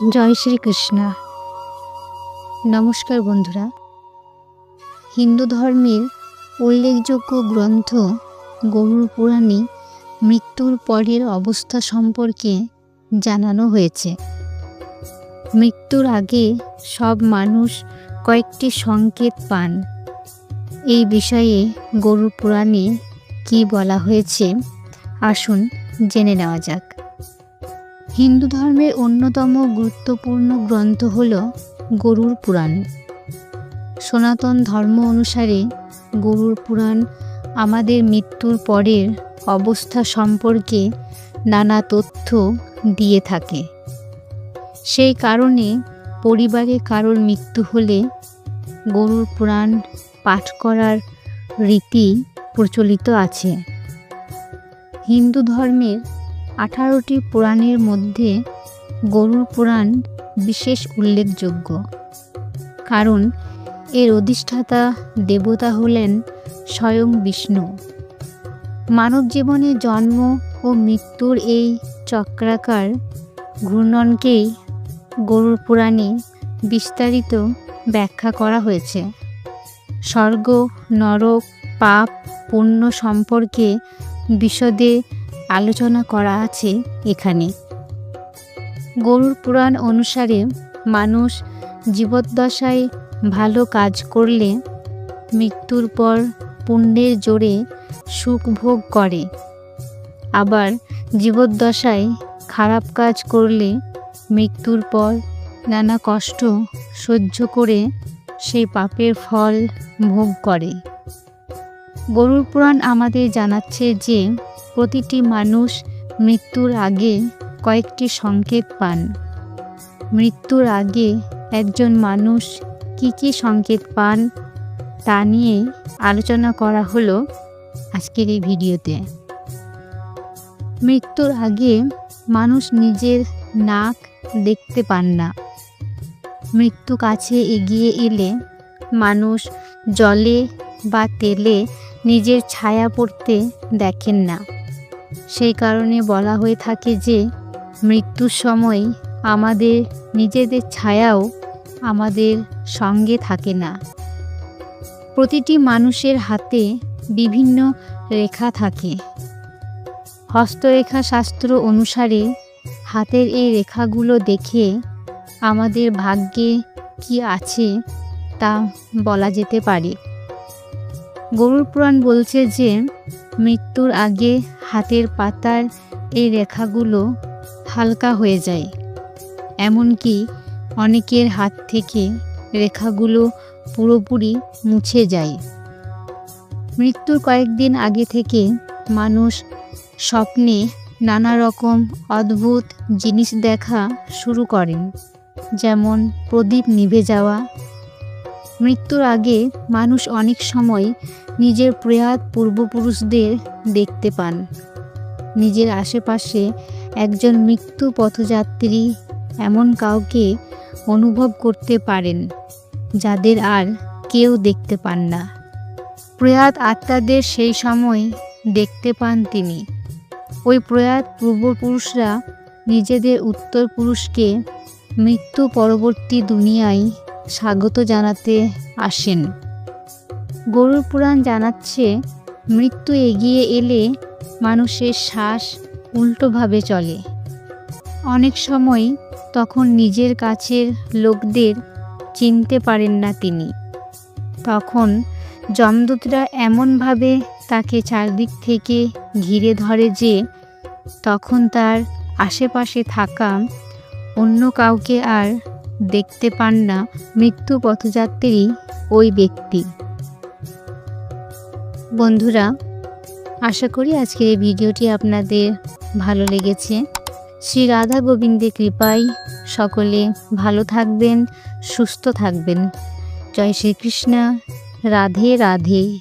জয় শ্রীকৃষ্ণ। নমস্কার বন্ধুরা। হিন্দু ধর্মের উল্লেখযোগ্য গ্রন্থ গরুর পুরাণে মৃত্যুর পরের অবস্থা সম্পর্কে জানানো হয়েছে। মৃত্যুর আগে সব মানুষ কয়েকটি সংকেত পান। এই বিষয়ে গরুর পুরাণে কি বলা হয়েছে, আসুন জেনে নেওয়া যাক। হিন্দু ধর্মের অন্যতম গুরুত্বপূর্ণ গ্রন্থ হল গরুর পুরাণ। সনাতন ধর্ম অনুসারে গরুর পুরাণ আমাদের মৃত্যুর পরের অবস্থা সম্পর্কে নানা তথ্য দিয়ে থাকে। সেই কারণে পরিবারে কারোর মৃত্যু হলে গরুর পুরাণ পাঠ করার রীতি প্রচলিত আছে। হিন্দু ধর্মের আঠারোটি পুরাণের মধ্যে গরুর পুরাণ বিশেষ উল্লেখযোগ্য। কারণ এর অধিষ্ঠাতা দেবতা হলেন স্বয়ং বিষ্ণু। মানব জীবনে জন্ম ও মৃত্যুর এই চক্রাকার ঘূর্ণনকেই গরুর পুরাণে বিস্তারিত ব্যাখ্যা করা হয়েছে। স্বর্গ, নরক, পাপ, পুণ্য সম্পর্কে বিশদে আলোচনা করা আছে এখানে। গরুর পুরাণ অনুসারে মানুষ জীবদ্দশায় ভালো কাজ করলে মৃত্যুর পর পুণ্যের জোরে সুখ ভোগ করে। আবার জীবদ্দশায় খারাপ কাজ করলে মৃত্যুর পর নানা কষ্ট সহ্য করে সেই পাপের ফল ভোগ করে। গরুর পুরাণ আমাদের জানাচ্ছে যে প্রতিটি মানুষ মৃত্যুর আগে কয়েকটি সংকেত পান। মৃত্যুর আগে একজন মানুষ কি কি সংকেত পান তা নিয়ে আলোচনা করা হলো আজকের এই ভিডিওতে। মৃত্যুর আগে মানুষ নিজের নাক দেখতে পান না। মৃত্যু কাছে এগিয়ে এলে মানুষ জলে বা তেলে নিজের ছায়া পড়তে দেখেন না। সেই কারণে বলা হয়ে থাকে যে, মৃত্যুর সময় আমাদের নিজেদের ছায়াও আমাদের সঙ্গে থাকে না। প্রতিটি মানুষের হাতে বিভিন্ন রেখা থাকে। হস্তরেখা শাস্ত্র অনুসারে হাতের এই রেখাগুলো দেখে আমাদের ভাগ্যে কি আছে তা বলা যেতে পারে। গরুর পুরাণ বলছে যে মৃত্যুর আগে হাতের পাতার এই রেখাগুলো হালকা হয়ে যায়। এমনকি অনেকের হাত থেকে রেখাগুলো পুরোপুরি মুছে যায়। মৃত্যুর কয়েকদিন আগে থেকে মানুষ স্বপ্নে নানা রকম অদ্ভুত জিনিস দেখা শুরু করেন। যেমন প্রদীপ নিভে যাওয়া মৃত্যুর আগে মানুষ অনেক সময় নিজের প্রয়াত পূর্বপুরুষদের দেখতে পান। নিজের আশেপাশে একজন মৃত্যু পথযাত্রী এমন কাউকে অনুভব করতে পারেন, যাদের আর কেউ দেখতে পান না। প্রয়াত আত্মাদের সেই সময় দেখতে পান তিনি। ওই প্রয়াত পূর্বপুরুষরা নিজেদের উত্তর পুরুষকে মৃত্যু পরবর্তী দুনিয়ায় স্বাগত জানাতে আসেন। গরুর পুরাণ জানাচ্ছে, মৃত্যু এগিয়ে এলে মানুষের শ্বাস উল্টোভাবে চলে। অনেক সময় তখন নিজের কাছের লোকদের চিনতে পারেন না তিনি। তখন যমদূতরা এমনভাবে তাকে চারদিক থেকে ঘিরে ধরে যে তখন তার আশেপাশে থাকা অন্য কাউকে আর দেখতে পান না মৃত্যু পথযাত্রী ওই ব্যক্তি। বন্ধুরা, আশা করি আজকের এই ভিডিওটি আপনাদের ভালো লেগেছে। শ্রী রাধা গোবিন্দের কৃপায় সকলে ভালো থাকবেন, সুস্থ থাকবেন। জয় শ্রীকৃষ্ণ। রাধে রাধে।